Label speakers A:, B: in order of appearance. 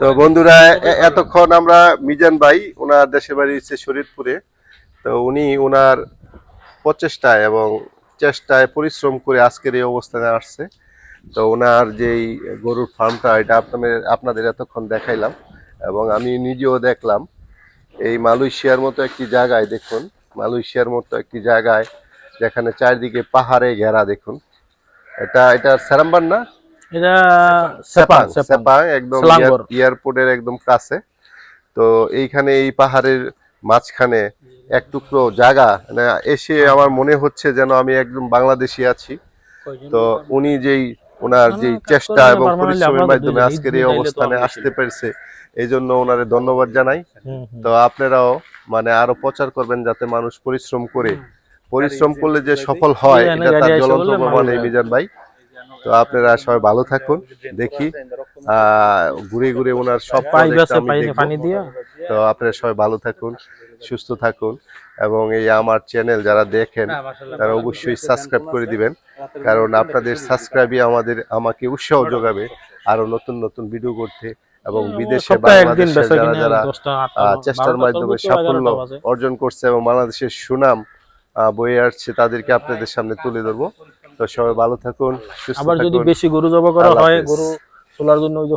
A: তো বন্ধুরা এতক্ষণ আমরা মিজান ভাই ওনার দেশের বাড়ি হচ্ছে শরীরপুরে। তো উনি ওনার প্রচেষ্টায় এবং চেষ্টায় পরিশ্রম করে আজকের এই অবস্থানে আসছে। তো ওনার যেই গরুর ফার্মটা, এটা আপনাদের আপনাদের এতক্ষণ দেখাইলাম এবং আমি নিজেও দেখলাম। এই মালয়েশিয়ার মতো একটি জায়গায় দেখুন, মালয়েশিয়ার মতো একটি জায়গায় যেখানে চারদিকে পাহাড়ে ঘেরা দেখুন। এটা এটা স্যারাম্বার না?
B: এটা
A: সেপাং
B: সেপাং
A: একদম এয়ারপোর্টের একদম কাছে। তো এইখানে এই পাহাড়ের মাঝখানে এক টুকরো জায়গা। মানে এসে আমার মনে হচ্ছে যেন আমি একদম বাংলাদেশি আছি। তো উনি যেই ওনার যেই চেষ্টা এবং পরিশ্রমের মাধ্যমে আজকের এই অবস্থানে আসতে পেরেছে এই জন্য ওনারে ধন্যবাদ জানাই। তো আপনারাও মানে আরও প্রচার করবেন যাতে মানুষ পরিশ্রম করে। পরিশ্রম করলে যে সফল হয় এটা তার জ্বলন্ত প্রমাণ এই মিজান ভাই। তো আপনারা সবাই ভালো থাকুন দেখি ঘুরে ঘুরে ওনার সব
B: পানি দিয়া।
A: তো আপনারা সবাই ভালো থাকুন সুস্থ থাকুন এবং এই আমার চ্যানেল যারা দেখেন তারা অবশ্যই সাবস্ক্রাইব করে দিবেন কারণ আপনাদের সাবস্ক্রাইবই আমাদের আমাকে উৎসাহ যোগাবে আরও নতুন নতুন ভিডিও করতে এবং বিদেশে বাংলাদেশে যারা যারা চেষ্টার মাধ্যমে সাফল্য অর্জন করছে এবং বাংলাদেশের সুনাম আহ, বয়ে আসছে তাদেরকে আপনাদের সামনে তুলে ধরবো। তো সবাই ভালো থাকুন
B: আবার যদি বেশি গরু জবা করা হয় গরু তোলার জন্য ওই যে